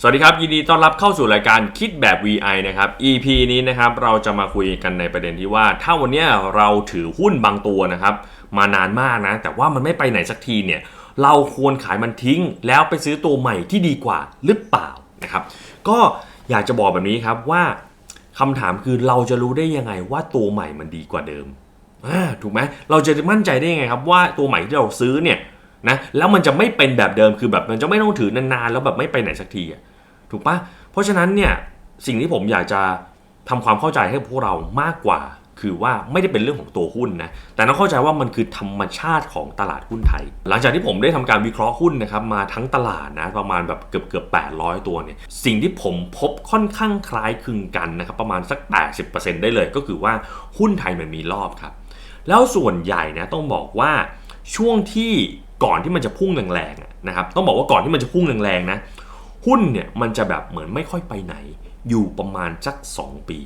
สวัสดีครับ ยินดีต้อนรับเข้าสู่รายการคิดแบบ VI นะครับ EP นี้นะครับเราจะมาคุยกันในประเด็นที่ว่า ถ้าวันนี้เราถือหุ้นบางตัวนะครับ มานานมากนะ แต่ว่ามันไม่ไปไหนสักทีเนี่ย เราควรขายมันทิ้ง แล้วไปซื้อตัวใหม่ที่ดีกว่าหรือเปล่านะครับ ก็อยากจะบอกแบบนี้ครับว่าคำถามคือเราจะรู้ได้ยังไงว่าตัวใหม่มันดีกว่าเดิมอ่าถูกไหมเราจะมั่นใจได้ยังไงครับว่าตัวใหม่ที่เราซื้อเนี่ยนะแล้วมันจะไม่เป็นแบบเดิมคือแบบมันจะไม่ต้องถือนานๆแล้วแบบไม่ไปไหนสักทีอะ ถูกปะเพราะฉะนั้นเนี่ยสิ่งที่ผมอยากจะทำความเข้าใจให้พวกเรามากกว่า คือว่าไม่ได้เป็นเรื่องของตัวหุ้นนะแต่ต้องเข้าใจว่ามันคือธรรมชาติของตลาดหุ้นไทย หลังจากที่ผมได้ทำการวิเคราะห์หุ้นนะครับมาทั้งตลาดนะประมาณแบบเกือบเกือบ800ตัวเนี่ยสิ่งที่ผมพบค่อนข้างคล้ายคลึงกันนะครับประมาณสัก 80%ได้เลยก็คือว่าหุ้นไทยมันมีรอบครับแล้วส่วนใหญ่นะต้องบอกว่าช่วงที่ก่อนที่มันจะพุ่งแรงๆนะครับต้องบอกว่าก่อนที่มันจะพุ่งแรงๆนะ หุ้นเนี่ยมันจะแบบเหมือนไม่ค่อยไปไหน อยู่ประมาณสัก 2 ปี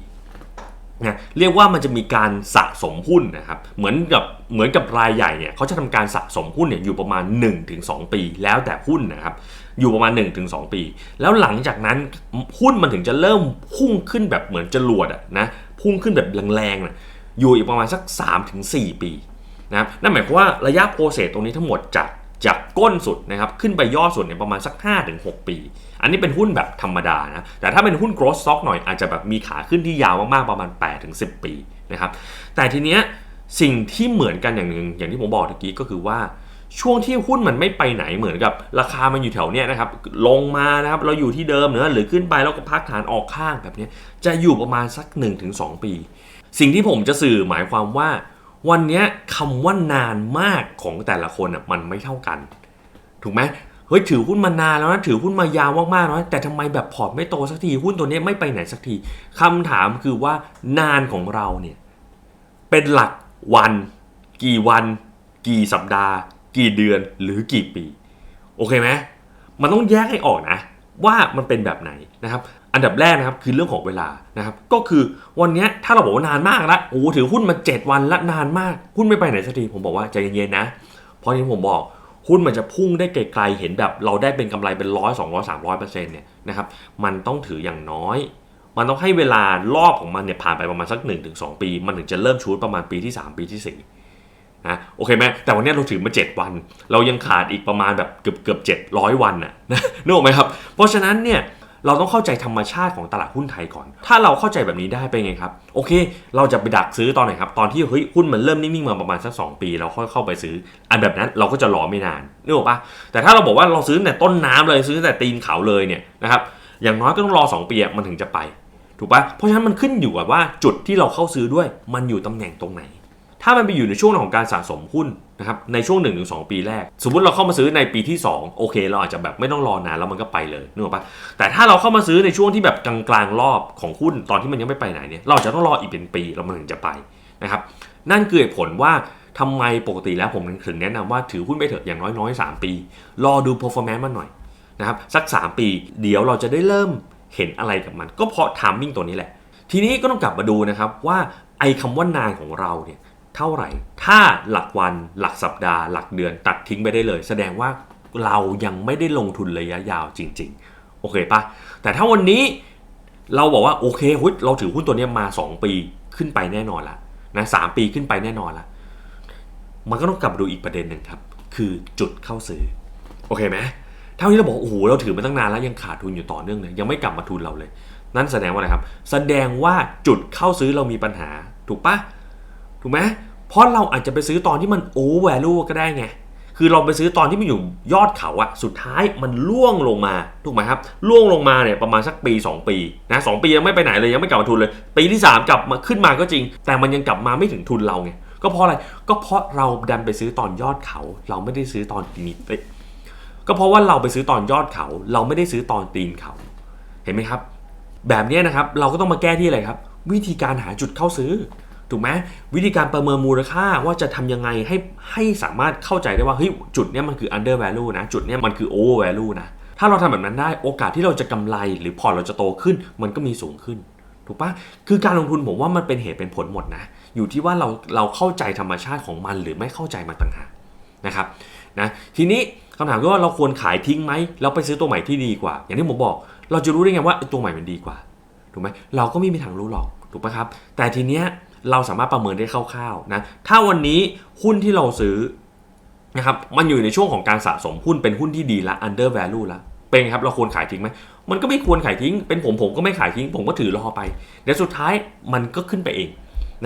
นะเรียกว่ามันจะมีการสะสมหุ้นนะครับเหมือนกับเหมือนกับรายใหญ่เนี่ยเขาจะทำการสะสมหุ้นเนี่ยอยู่ประมาณ 1-2 ปี แล้วแต่หุ้นนะครับอยู่ประมาณ 1-2 ปี แล้วหลังจากนั้นหุ้นมันถึงจะเริ่มพุ่งขึ้นแบบเหมือนจรวดอะนะพุ่งขึ้นแบบแรงๆนะอยู่อีกประมาณสัก 3-4 ปีนะครับนั่นหมายความว่าระยะโปรเซสตรงนี้ทั้งหมดจาก จากก้นสุดนะครับขึ้นไปยอดสุดเนี่ยประมาณสัก 5-6 ปี อันนี้เป็นหุ้นแบบธรรมดานะแต่ถ้าเป็นหุ้น growth stock หน่อยอาจจะแบบมีขาขึ้นที่ยาวมากๆประมาณ 8-10 ปีนะครับแต่ทีเนี้ยสิ่งที่เหมือนกันอย่างหนึ่งอย่างที่ผมบอกเมื่อกี้ก็คือว่าช่วงที่หุ้นมันไม่ไปไหนเหมือนกับราคามันอยู่แถวเนี้ยนะครับลงมานะครับเราอยู่ที่เดิมเนอะหรือขึ้นไปแล้วก็พักฐานออกข้างแบบนี้จะอยู่ประมาณสัก 1-2 ปี สิ่งที่ผมจะสื่อหมายความว่า วันนี้คำว่านานมากของแต่ละคนอะมันไม่เท่ากัน ถูกไหมเฮ้ยถือหุ้นมานานแล้วนะถือหุ้นมายาวมากๆแล้วแต่ทำไมแบบพอร์ตไม่โตสักทีหุ้นตัวนี้ไม่ไปไหนสักทีคำถามคือว่านานของเราเนี่ยเป็นหลักวัน กี่วัน กี่สัปดาห์ กี่เดือนหรือกี่ปี โอเคไหมมันต้องแยกให้ออกนะ ว่ามันเป็นแบบไหนนะครับ อันดับแรกนะครับคือเรื่องของเวลานะครับก็คือวันนี้ถ้าเราบอกว่านานมากล้วโอ้ถือหุ้นมา 7 วันละนานมากหุ้นไม่ไปไหนสักทีผมบอกว่าใจเย็นๆนะ เพราะที่ผมบอกหุ้นมันจะพุ่งได้ไกลๆเห็นแบบ เราได้เป็นกำไรเป็นร้อยสองร้อยสามร้อยเปอร์เซ็นต์เนี่ยนะครับมันต้องถืออย่างน้อย มันต้องให้เวลารอบของมันเนี่ยผ่านไปประมาณสัก 1-2 ปี มันถึงจะเริ่มชูดประมาณปีที่ 3 ปีที่ 4นะโอเคไหมแต่วันนี้เราถือมา 7 วัน เรายังขาดอีกประมาณแบบเกือบเกือบเจ็ดร้อยวันน่ะนะนึกออกไหมครับ เพราะฉะนั้นเนี่ย เราต้องเข้าใจธรรมชาติของตลาดหุ้นไทยก่อน ถ้าเราเข้าใจแบบนี้ได้เป็นไงครับ โอเค เราจะไปดักซื้อตอนไหนครับ ตอนที่เฮ้ยหุ้นมันเริ่มนิ่งๆมาประมาณสัก 2 ปี เราค่อยเข้าไปซื้อ อันแบบนั้นเราก็จะรอไม่นานนึกออกปะแต่ถ้าเราบอกว่าเราซื้อแต่ต้นน้ำเลยซื้อแต่ตีนเขาเลยเนี่ยนะครับอย่างน้อยก็ต้องรอ 2 ปีมันถึงจะไป ถูกปะเพราะฉะนั้นมันขึ้นอยู่กับว่าจุดที่เราเข้าซื้อด้วย มันอยู่ตำแหน่งตรงไหน ถ้ามันไปอยู่ในช่วงของการสะสมหุ้นนะครับในช่วง1-2ปีแรก สมมติเราเข้ามาซื้อในปีที่ 2 โอเค เราอาจจะแบบไม่ต้องรอนานแล้วมันก็ไปเลยนึกออกปะแต่ถ้าเราเข้ามาซื้อในช่วงที่แบบกลางๆรอบของหุ้นตอนที่มันยังไม่ไปไหนเนี่ยเราจะต้องรออีกเป็นปีเรามันถึงจะไปนะครับนั่นคือเหตุผลว่าทำไมปกติแล้วผมถึงแนะนำว่าถือหุ้นไปเถอะอย่างน้อยๆ 3 ปี รอดู performance มันหน่อยนะครับสัก 3 ปี เดี๋ยวเราจะได้เริ่มเห็นอะไรกับมัน ก็เพราะ timing ตัวนี้แหละ ทีนี้ก็ต้องกลับมาดูนะครับว่าไอ้คำว่านานของเราเนี่ย เท่าไหร่ ถ้าหลักวันหลักสัปดาห์ หลักเดือนตัดทิ้งไปได้เลย แสดงว่าเรายังไม่ได้ลงทุนระยะยาวจริง ๆ โอเคปะแต่ถ้าวันนี้เราบอกว่าโอเคหุ้ยเราถือหุ้นตัวนี้มา 2 ปีขึ้นไปแน่นอนละนะสปีขึ้นไปแน่นอนละมันก็ต้องกลับดูอีกประเด็นหนึ่งครับ คือจุดเข้าซื้อโอเคไหมเท่าที่เราบอกโอ้โหเราถือมาตั้งนานแล้วยังขาดทุนอยู่ต่อเนื่องเลยยังไม่กลับมาทุนเราเลย นั่นแสดงว่าอะไรครับ แสดงว่าจุดเข้าซื้อเรามีปัญหาถูกปะ ถูกไหมเพราะเราอาจจะไปซื้อตอนที่มันโอเวอร์แวลูก็ได้ไง คือเราไปซื้อตอนที่มันอยู่ยอดเขาอะสุดท้ายมันล่วงลงมาถูกไหมครับล่วงลงมาเนี่ยประมาณสักปี 2 ปีนะสปียังไม่ไปไหนเลยยังไม่กลับมาทุนเลย ปีที่ 3 กลับมาขึ้นมาก็จริง แต่มันยังกลับมาไม่ถึงทุนเราไงก็เพราะอะไรก็เพราะเราดันไปซื้อตอนยอดเขา เราไม่ได้ซื้อตอนนี้ก็เพราะว่าเราไปซื้อตอนยอดเขา เราไม่ได้ซื้อตอนตีนเขา เห็นไหมครับ แบบนี้นะครับเราก็ต้องมาแก้ที่อะไรครับ วิธีการหาจุดเข้าซื้อ ถูกไหมวิธีการประเมินมูลค่าว่าจะทำยังไงให้ให้สามารถเข้าใจได้ว่าเฮ้ยจุดเนี้ยมันคือ under value นะ จุดเนี้ยมันคือ over value นะ ถ้าเราทำแบบนั้นได้โอกาสที่เราจะกำไรหรือพอร์ตเราจะโตขึ้น มันก็มีสูงขึ้น ถูกปะคือการลงทุนผมว่ามันเป็นเหตุเป็นผลหมดนะ อยู่ที่ว่าเราเราเข้าใจธรรมชาติของมันหรือไม่เข้าใจมันต่างหากนะครับนะทีนี้คำถามก็ว่าเราควรขายทิ้งไหมแล้วไปซื้อตัวใหม่ที่ดีกว่า อย่างที่ผมบอก เราจะรู้ได้ไงว่าตัวใหม่มันดีกว่าถูกไหมเราก็ไม่มีทางรู้หรอกถูกปะครับ แต่ทีเนี้ย เราสามารถประเมินได้คร่าวๆนะถ้าวันนี้หุ้นที่เราซื้อนะครับมันอยู่ในช่วงของการสะสมหุ้นเป็นหุ้นที่ดีละ under value ละเป็นไงครับเราควรขายทิ้งไหมมันก็ไม่ควรขายทิ้ง เป็นผมผมก็ไม่ขายทิ้ง ผมก็ถือรอไปเดี๋ยวสุดท้ายมันก็ขึ้นไปเอง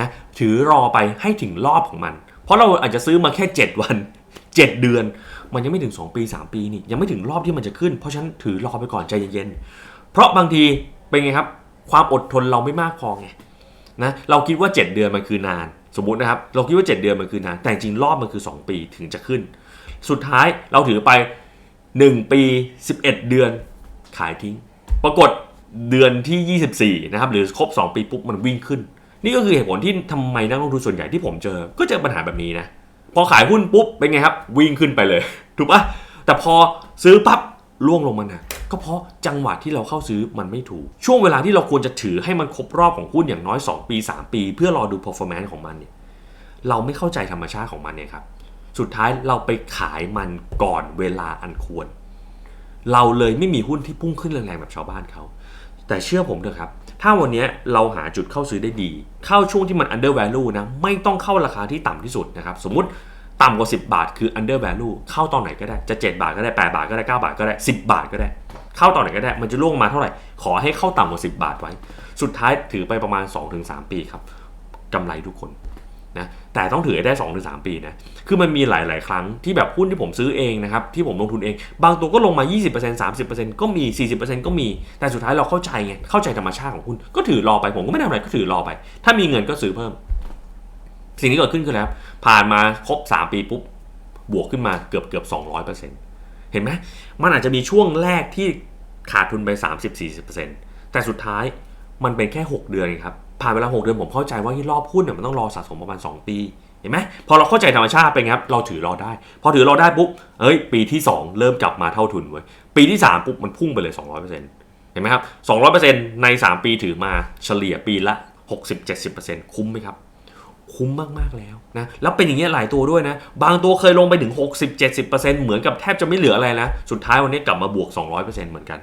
นะถือรอไปให้ถึงรอบของมัน เพราะเราอาจจะซื้อมาแค่ 7 วัน 7 เดือน มันยังไม่ถึง 2 ปี 3 ปีนี่ยังไม่ถึงรอบที่มันจะขึ้น เพราะฉะนั้นถือรอไปก่อนใจเย็นๆเพราะบางทีเป็นไงครับ ความอดทนเราไม่มากพอไง นะเราคิดว่า 7 เดือนมันคือนาน สมมตินะครับ เราคิดว่า 7 เดือนมันคือนาน แต่จริงรอบมันคือ 2 ปีถึงจะขึ้น สุดท้ายเราถือไป 1 ปี 11 เดือนขายทิ้ง ปรากฏเดือนที่ 24 นะครับ หรือครบ 2 ปีปุ๊บมันวิ่งขึ้น นี่ก็คือเหตุผลที่ทำไมนักลงทุนส่วนใหญ่ที่ผมเจอ ก็เจอปัญหาแบบนี้นะ พอขายหุ้นปุ๊บเป็นไงครับ วิ่งขึ้นไปเลย ถูกปะแต่พอซื้อปั๊บล่วงลงมานะ ก็เพราะจังหวะที่เราเข้าซื้อมันไม่ถูก ช่วงเวลาที่เราควรจะถือให้มันครบรอบของหุ้นอย่างน้อย 2 ปี 3 ปี เพื่อรอดู performance ของมันเนี่ยเราไม่เข้าใจธรรมชาติของมันเนี่ยครับสุดท้ายเราไปขายมันก่อนเวลาอันควร เราเลยไม่มีหุ้นที่พุ่งขึ้นแรงๆแบบชาวบ้านเขา แต่เชื่อผมเถอะครับ ถ้าวันนี้เราหาจุดเข้าซื้อได้ดี เข้าช่วงที่มัน under value นะ ไม่ต้องเข้าราคาที่ต่ำที่สุดนะครับ สมมติ ต่ำกว่า 10 บาทคือ under value เข้าตอนไหนก็ได้จะ 7 บาทก็ได้ 8 บาทก็ได้ 9 บาทก็ได้ 10 บาทก็ได้ เข้าตอนไหนก็ได้ มันจะล่วงมาเท่าไหร่ ขอให้เข้าต่ำกว่า 10 บาทไว้ สุดท้ายถือไปประมาณ 2-3 ปีครับกำไรทุกคนนะแต่ต้องถือให้ได้ 2-3 ปีนะคือมันมีหลาย ๆ ครั้งที่แบบหุ้นที่ผมซื้อเองนะครับที่ผมลงทุนเอง บางตัวก็ลงมา 20% 30%ก็มี 40%ก็มี แต่สุดท้ายเราเข้าใจไงเข้าใจธรรมชาติของหุ้นก็ถือรอไปผมก็ไม่ทำอะไรก็ถือรอไป ถ้ามีเงินก็ซื้อเพิ่ม สิ่งที่เกิดขึ้นคือแล้วผ่านมาครบ 3 ปีปุ๊บบวกขึ้นมาเกือบเกือบ200%เห็นไหมมันอาจจะมีช่วงแรกที่ขาดทุนไป 30-40%แต่สุดท้ายมันเป็นแค่ 6 เดือนครับผ่านเวลา 6 เดือนผมเข้าใจว่าที่รอบหุ้นเนี่ยมันต้องรอสะสมประมาณ 2 ปีเห็นไหมพอเราเข้าใจธรรมชาติเป็นไงครับเราถือรอได้ พอถือรอได้ปุ๊บเอ้ย ปีที่ 2 เริ่มกลับมาเท่าทุนเว้ยปีที่ 3 ปุ๊บมันพุ่งไปเลย 200%เห็นไหมครับ200%ใน 3 ปีถือมาเฉลี่ยปีละ 60-70%คุ้มไหมครับ คุ้มมาก ๆ แล้วนะ แล้วเป็นอย่างนี้ยหลายตัวด้วยนะ บางตัวเคยลงไปถึง 60-70%เหมือนกับแทบจะไม่เหลืออะไรแล้วสุดท้ายวันนี้กลับมาบวก 200%เหมือนกัน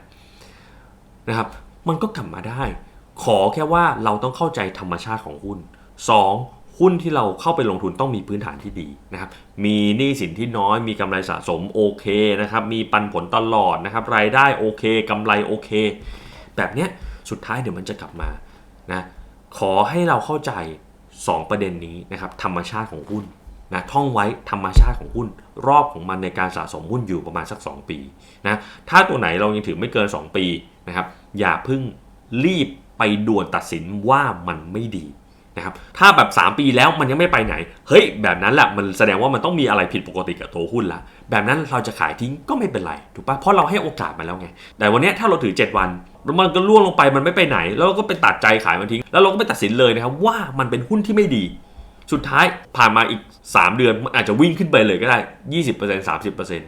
นะครับ มันก็กลับมาได้ ขอแค่ว่าเราต้องเข้าใจธรรมชาติของหุ้น 2. หุ้นที่เราเข้าไปลงทุนต้องมีพื้นฐานที่ดีนะครับ มีหนี้สินที่น้อย มีกำไรสะสมโอเคนะครับ มีปันผลตลอดนะครับ รายได้โอเคกำไรโอเค แบบเนี้ยสุดท้ายเดี๋ยวมันจะกลับมานะ ขอให้เราเข้าใจ 2 ประเด็นนี้นะครับธรรมชาติของหุ้นนะท่องไว้ธรรมชาติของหุ้น รอบของมันในการสะสมหุ้นอยู่ประมาณสัก 2 ปีนะถ้าตัวไหนเรายังถือไม่เกิน 2 ปีนะครับอย่าเพิ่งรีบไปด่วนตัดสินว่ามันไม่ดีนะครับถ้าแบบ 3 ปีแล้วมันยังไม่ไปไหน เฮ้ย แบบนั้นแหละมันแสดงว่ามันต้องมีอะไรผิดปกติกับตัวหุ้นละแบบนั้นเราจะขายทิ้งก็ไม่เป็นไรถูกปะเพราะเราให้โอกาสมันแล้วไง แต่วันนี้ถ้าเราถือ 7 วัน แล้วมันก็ล่วงลงไปมันไม่ไปไหน แล้วเราก็ไปตัดใจขายมันทิ้ง แล้วเราก็ไปตัดสินเลยนะครับว่ามันเป็นหุ้นที่ไม่ดี สุดท้ายผ่านมาอีก 3 เดือนมันอาจจะวิ่งขึ้นไปเลยก็ได้ 20% 30%น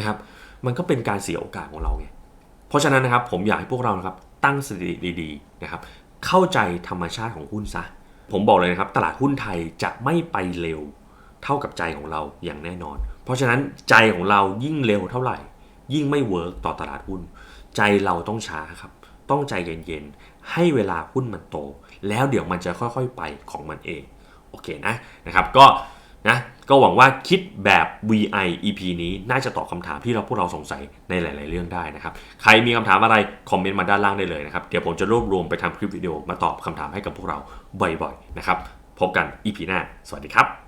ะครับมันก็เป็นการเสียโอกาสของเราไงเพราะฉะนั้นนะครับผมอยากให้พวกเรานะครับตั้งสติดีๆนะครับเข้าใจธรรมชาติของหุ้นซะผมบอกเลยนะครับตลาดหุ้นไทยจะไม่ไปเร็วเท่ากับใจของเราอย่างแน่นอน เพราะฉะนั้นใจของเรายิ่งเร็วเท่าไหร่ ยิ่งไม่เวิร์กต่อตลาดหุ้น ใจเราต้องช้าครับ ต้องใจเย็นๆ ให้เวลาหุ้นมันโต แล้วเดี๋ยวมันจะค่อยๆไปของมันเอง โอเคนะนะครับก็นะก็หวังว่าคิดแบบ VI EP นี้น่าจะตอบคำถามที่เราพวกเราสงสัยในหลาย ๆ เรื่องได้นะครับ ใครมีคำถามอะไร คอมเมนต์มาด้านล่างได้เลยนะครับ เดี๋ยวผมจะรวบรวมไปทำคลิปวิดีโอมาตอบคำถามให้กับพวกเราบ่อย ๆ นะครับ พบกัน EP หน้า สวัสดีครับ